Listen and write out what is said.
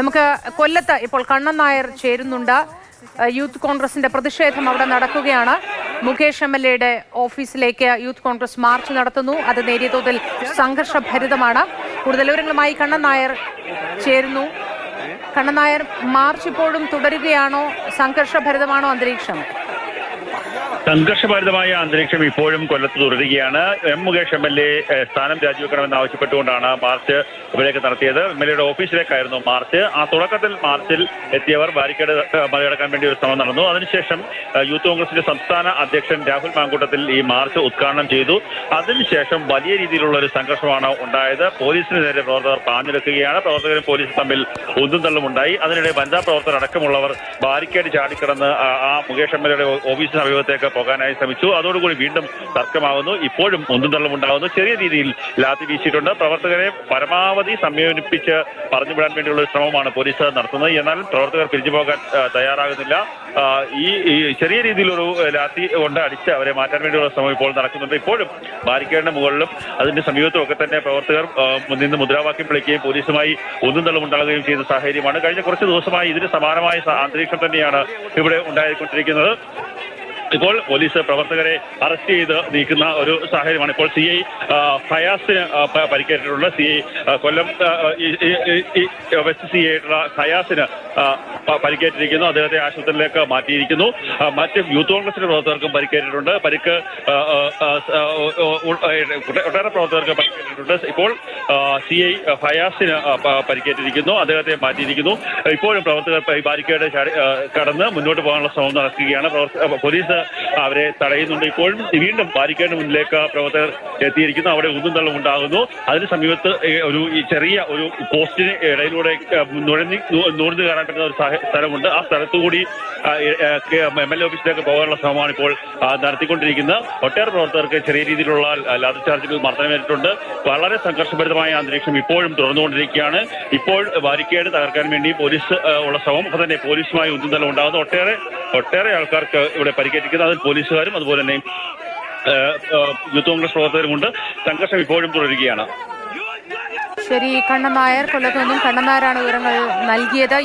നമുക്ക് കൊല്ലത്ത് ഇപ്പോൾ കണ്ണൻ നായർ ചേരുന്നുണ്ട്. യൂത്ത് കോൺഗ്രസിന്റെ പ്രതിഷേധം അവിടെ നടക്കുകയാണ്. മുകേഷ് എം എൽ എയുടെ ഓഫീസിലേക്ക് യൂത്ത് കോൺഗ്രസ് മാർച്ച് നടത്തുന്നു. അത് നേരിയ തോതിൽ സംഘർഷഭരിതമാണ്. കൂടുതൽ വിവരങ്ങളുമായി കണ്ണൻ നായർ ചേരുന്നു. കണ്ണൻ നായർ മാർച്ച് ഇപ്പോഴും തുടരുകയാണോ? സംഘർഷഭരിതമാണോ അന്തരീക്ഷം? സംഘർഷഭരിതമായ അന്തരീക്ഷം ഇപ്പോഴും കൊല്ലത്ത് തുടരുകയാണ്. M Mukesh M L A സ്ഥാനം രാജിവെക്കണമെന്ന് ആവശ്യപ്പെട്ടുകൊണ്ടാണ് മാർച്ച് ഇവിടേക്ക് നടത്തിയത്. എം എൽ എയുടെ ഓഫീസിലേക്കായിരുന്നു മാർച്ച്. ആ തുടക്കത്തിൽ മാർച്ചിൽ എത്തിയവർ ബാരിക്കേഡ് മറികടക്കാൻ വേണ്ടി ഒരു ശ്രമം നടന്നു. അതിനുശേഷം യൂത്ത് കോൺഗ്രസിന്റെ സംസ്ഥാന അധ്യക്ഷൻ രാഹുൽ മാങ്കൂട്ടത്തിൽ ഈ മാർച്ച് ഉദ്ഘാടനം ചെയ്തു. അതിനുശേഷം വലിയ രീതിയിലുള്ള ഒരു സംഘർഷമാണ് ഉണ്ടായത്. പോലീസിന് നേരെ പ്രവർത്തകർ പാഞ്ഞെടുക്കുകയാണ് പ്രവർത്തകരും പോലീസും തമ്മിൽ ഒന്നും തള്ളും ഉണ്ടായി. അതിനിടെ വനിതാ പ്രവർത്തകർ അടക്കമുള്ളവർ ബാരിക്കേഡ് ചാടിക്കിടന്ന് ആ മുകേഷ് എം എൽ എയുടെ ഓഫീസിന് സമീപത്തേക്ക് പോകാനായി ശ്രമിച്ചു. അതോടുകൂടി വീണ്ടും തർക്കമാകുന്നു ഇപ്പോഴും ഒന്നും തള്ളുമുണ്ടാകുന്നു ചെറിയ രീതിയിൽ ലാത്തി വീശിയിട്ടുണ്ട്. പ്രവർത്തകരെ പരമാവധി സമീപിപ്പിച്ച് പറഞ്ഞുവിടാൻ വേണ്ടിയുള്ള ശ്രമമാണ് പോലീസ് നടത്തുന്നത്. എന്നാൽ പ്രവർത്തകർ പിരിഞ്ഞു പോകാൻ തയ്യാറാകുന്നില്ല. ഈ ചെറിയ രീതിയിലൊരു ലാത്തി കൊണ്ട് അടിച്ച് അവരെ മാറ്റാൻ വേണ്ടിയുള്ള ശ്രമം ഇപ്പോൾ നടക്കുന്നുണ്ട്. ഇപ്പോഴും ബാരിക്കേഡിന്റെ മുകളിലും അതിന്റെ സമീപത്തും ഒക്കെ തന്നെ പ്രവർത്തകർ നിന്ന് മുദ്രാവാക്യം വിളിക്കുകയും പോലീസുമായി ഒന്നും തള്ളുമുണ്ടാകുകയും ചെയ്ത സാഹചര്യമാണ്. കഴിഞ്ഞ കുറച്ച് ദിവസമായി ഇതിന് സമാനമായ അന്തരീക്ഷം തന്നെയാണ് ഇവിടെ ഉണ്ടായിക്കൊണ്ടിരിക്കുന്നത്. ഇപ്പോൾ പോലീസ് പ്രവർത്തകരെ അറസ്റ്റ് ചെയ്ത് നീക്കുന്ന ഒരു സാഹചര്യമാണ്. ഇപ്പോൾ സി ഐ ഫയാസിന് പരിക്കേറ്റിട്ടുള്ള C I Kollam west C ഐട്ടുള്ള ഫയാസിന് പരിക്കേറ്റിരിക്കുന്നു. അദ്ദേഹത്തെ ആശുപത്രിയിലേക്ക് മാറ്റിയിരിക്കുന്നു. മറ്റ് യൂത്ത് കോൺഗ്രസിന്റെ പ്രവർത്തകർക്കും പരിക്കേറ്റിട്ടുണ്ട്. പരിക്ക് ഒട്ടേറെ പ്രവർത്തകർക്ക് പരിക്കേറ്റിട്ടുണ്ട്. ഇപ്പോൾ സി ഐ ഫയാസിന് പരിക്കേറ്റിരിക്കുന്നു. അദ്ദേഹത്തെ മാറ്റിയിരിക്കുന്നു. ഇപ്പോഴും പ്രവർത്തകർ ബാരിക്കേഡ് കടന്ന് മുന്നോട്ട് പോകാനുള്ള ശ്രമം നടക്കുകയാണ്. പോലീസ് അവരെ തടയുന്നുണ്ട്. ഇപ്പോഴും വീണ്ടും ബാരിക്കേഡ് മുന്നിലേക്ക് പ്രവർത്തകർ എത്തിയിരിക്കുന്നു. അവിടെ ഉന്തും തള്ളും ഉണ്ടാകുന്നു. അതിന് സമീപത്ത് ഒരു ചെറിയ ഒരു പോസ്റ്റിന് ഇടയിലൂടെ നുഴഞ്ഞി നുഴഞ്ഞ് കയറാൻ പറ്റുന്ന ഒരു സ്ഥലമുണ്ട്. ആ സ്ഥലത്തുകൂടി എം എൽ എ ഓഫീസിലേക്ക് പോകാനുള്ള ശ്രമമാണ് ഇപ്പോൾ നടത്തിക്കൊണ്ടിരിക്കുന്നത്. ഒട്ടേറെ പ്രവർത്തകർക്ക് ചെറിയ രീതിയിലുള്ള ലാത്തി ചാർജുകൾ മർദ്ദനമേറ്റിട്ടുണ്ട് വളരെ സംഘർഷഭരിതമായ അന്തരീക്ഷം ഇപ്പോഴും തുടർന്നുകൊണ്ടിരിക്കുകയാണ്. ഇപ്പോൾ ബാരിക്കേഡ് തകർക്കാൻ വേണ്ടി പോലീസ് ഉള്ള ശ്രമം. തന്നെ പോലീസുമായി ഉന്തുതലം ഉണ്ടാകുന്നു. ഒട്ടേറെ ഒട്ടേറെ ആൾക്കാർക്ക് ഇവിടെ പരിക്കേറ്റിരിക്കുന്നത് അതിൽ പോലീസുകാരും അതുപോലെ തന്നെ യൂത്ത് കോൺഗ്രസ് പ്രവർത്തകരുമുണ്ട്. സംഘർഷം ഇപ്പോഴും തുടരുകയാണ്. ശരി കണ്ണൻ നായർ കൊല്ലത്ത് നിന്നും കണ്ണൻ നായരാണ് വിവരങ്ങൾ നൽകിയത്.